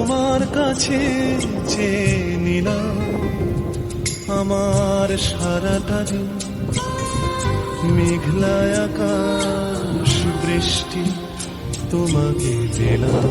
তোমার কাছে চেয়ে নিলাম আমার সারাটা দিন। মেঘলায় আকাশ বৃষ্টি তোমাকে দিলাম